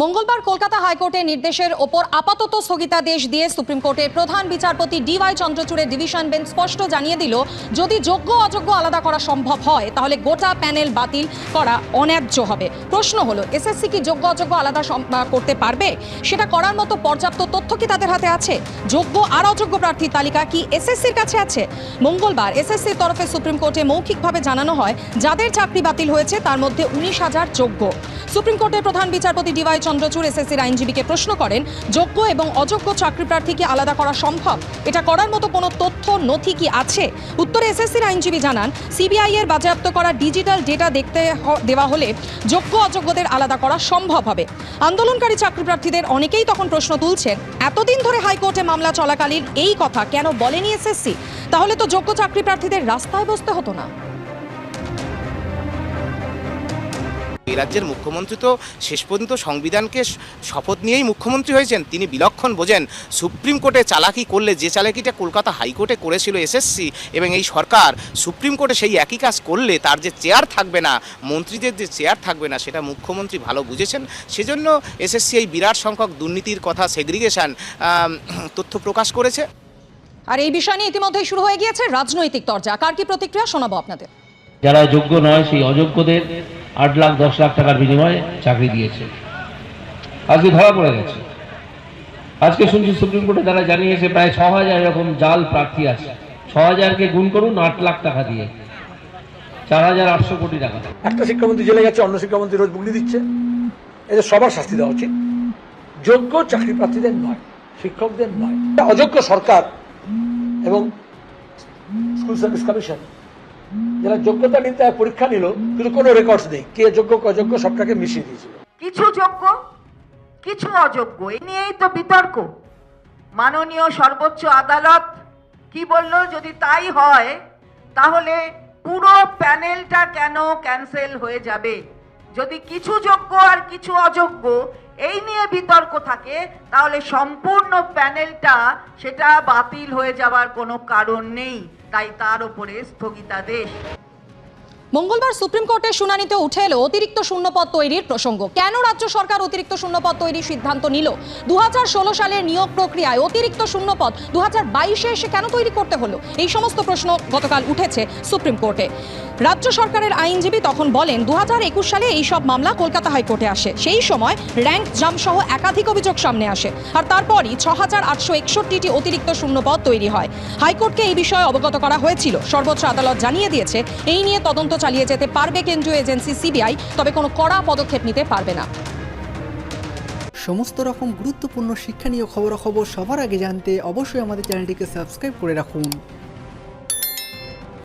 মঙ্গলবার কলকাতা হাইকোর্টের নির্দেশের ওপর আপাতত স্থগিতাদেশ দিয়ে সুপ্রিম কোর্টের প্রধান বিচারপতি ডিওয়াই চন্দ্রচূড়ের ডিভিশন বেঞ্চ স্পষ্ট জানিয়ে দিল, যদি যোগ্য অযোগ্য আলাদা করা সম্ভব হয়, তাহলে গোটা প্যানেল বাতিল করা অন্যায্য হবে। প্রশ্ন হলো, এসএসসি কি যোগ্য অযোগ্য আলাদা করতে পারবে? সেটা করার মতো পর্যাপ্ত তথ্য কি তাদের হাতে আছে? যোগ্য আর অযোগ্য প্রার্থীর তালিকা কি এসএসসির কাছে আছে? মঙ্গলবার এসএসসির তরফে সুপ্রিম কোর্টে মৌখিকভাবে জানানো হয়, যাদের চাকরি বাতিল হয়েছে, তার মধ্যে উনিশ হাজার যোগ্য। সুপ্রিম কোর্টের প্রধান বিচারপতি ডিওয়াই চন্দ্রচূড় এসএসসির আইনজীবীকে প্রশ্ন করেন, যোগ্য এবং অযোগ্য চাকরি প্রার্থীকে আলাদা করা সম্ভব? এটা করার মতো কোনো তথ্য, নথি কি আছে? উত্তরে এসএসসির আইনজীবী জানান, সিবিআই এর বাজেয়াপ্ত করা ডিজিটাল ডেটা দেখতে দেওয়া হলে যোগ্য অযোগ্যদের আলাদা করা সম্ভব হবে। আন্দোলনকারী চাকরি প্রার্থীদের অনেকেই তখন প্রশ্ন তুলছেন, এতদিন ধরে হাইকোর্টে মামলা চলাকালীন এই কথা কেন বলেনি এসএসসি? তাহলে তো যোগ্য চাকরি প্রার্থীদের রাস্তায় বসতে হতো না। এই রাজ্যের মুখ্যমন্ত্রী তো শেষ পর্যন্ত সংবিধানকে শপথ নিয়েই মুখ্যমন্ত্রী হয়েছেন। তিনি বিলক্ষণ বোঝেন সুপ্রিম কোর্টে চালাকি করলে যে চালাকিটা কলকাতা হাইকোর্টে করেছিল এসএসসি এবং এই সরকার সুপ্রিম কোর্টে সেই একই কাজ করলে তার যে চেয়ার থাকবে না মন্ত্রীদের যে চেয়ার থাকবে না সেটা মুখ্যমন্ত্রী ভালো বুঝেছেন। সেজন্য এসএসসি এই বিরাট সংখ্যক দুর্নীতির কথা সেগ্রিগেশন তথ্য প্রকাশ করেছে। আর এই বিষয় নিয়ে ইতিমধ্যেই শুরু হয়ে গিয়েছে রাজনৈতিক তরজা। কার কি প্রতিক্রিয়া শোনাবো আপনাদের? যারা যোগ্য নয় সেই অযোগ্যদের আট লাখ, দশ লাখ টাকার বিনিময়ে চাকরি দিয়েছে। আজকে ধরা পড়ে গেছে। আজকে শুনছি সুপ্রিম কোর্টে তারা জানিয়েছে, প্রায় ছ হাজার এরকম জাল প্রার্থী আছে। ছ হাজারকে গুণ করুন, আট লাখ টাকা দিয়ে। চার হাজার আটশো কোটি টাকা। একটা শিক্ষামন্ত্রী জেলে যাচ্ছে অন্য শিক্ষামন্ত্রী রোজ বুগনি দিচ্ছে। এদের সবার শাস্তি দেওয়া উচিত। যোগ্য চাকরি প্রার্থীদের নয়, শিক্ষকদের নয়। অযোগ্য সরকার এবং স্কুল সার্ভিস কমিশন যারা যোগ্যতা নিতে পরীক্ষা নিল, কিন্তু কোনো রেকর্ডস নেই। কে যোগ্য, অযোগ্য, সবটাকে মিশিয়ে দিয়েছিল। কিছু যোগ্য, কিছু অযোগ্য, এ নিয়েই তো বিতর্ক। মাননীয় সর্বোচ্চ আদালত কি বলল, যদি তাই হয়, তাহলে পুরো প্যানেলটা কেন ক্যান্সেল হয়ে যাবে? যদি কিছু যোগ্য আর কিছু অযোগ্য, এই নিয়ে বিতর্ক থাকে, তাহলে সম্পূর্ণ প্যানেলটা সেটা বাতিল হয়ে যাওয়ার কোনো কারণ নেই। তাই তার উপরে স্থগিতাদেশ। মঙ্গলবার সুপ্রিম কোর্টের শুনানিতে উঠে এলো অতিরিক্ত শূন্যপদ তৈরির প্রসঙ্গ। কেন রাজ্য সরকার অতিরিক্ত শূন্যপদ তৈরির সিদ্ধান্ত নিল? দুহাজার ষোলো সালের নিয়োগ প্রক্রিয়ায় অতিরিক্ত শূন্যপদ দু হাজার বাইশে এসে কেন তৈরি করতে হলো? এই সমস্ত প্রশ্ন গতকাল উঠেছে সুপ্রিম কোর্টে। রাজ্য সরকারের আইনজীবী তখন বলেন দু হাজার একুশ সালে এই সব মামলা কলকাতা হাইকোর্টে আসে। সেই সময় র্যাঙ্ক জাম সহ একাধিক অভিযোগ সামনে আসে। আর তারপরই ছ হাজার আটশো একষট্টিটি অতিরিক্ত শূন্যপদ তৈরি হয়। হাইকোর্টকে এই বিষয়ে অবগত করা হয়েছিল। সর্বোচ্চ আদালত জানিয়ে দিয়েছে, এই নিয়ে তদন্ত চালিয়ে যেতে পারবে কেন্দ্রীয় এজেন্সি সিবিআই, তবে কোনো কড়া পদক্ষেপ নিতে পারবে না। সমস্ত রকম গুরুত্বপূর্ণ শিক্ষণীয় খবরাখবর সবার আগে জানতে অবশ্যই আমাদের চ্যানেলটিকে সাবস্ক্রাইব করে রাখুন।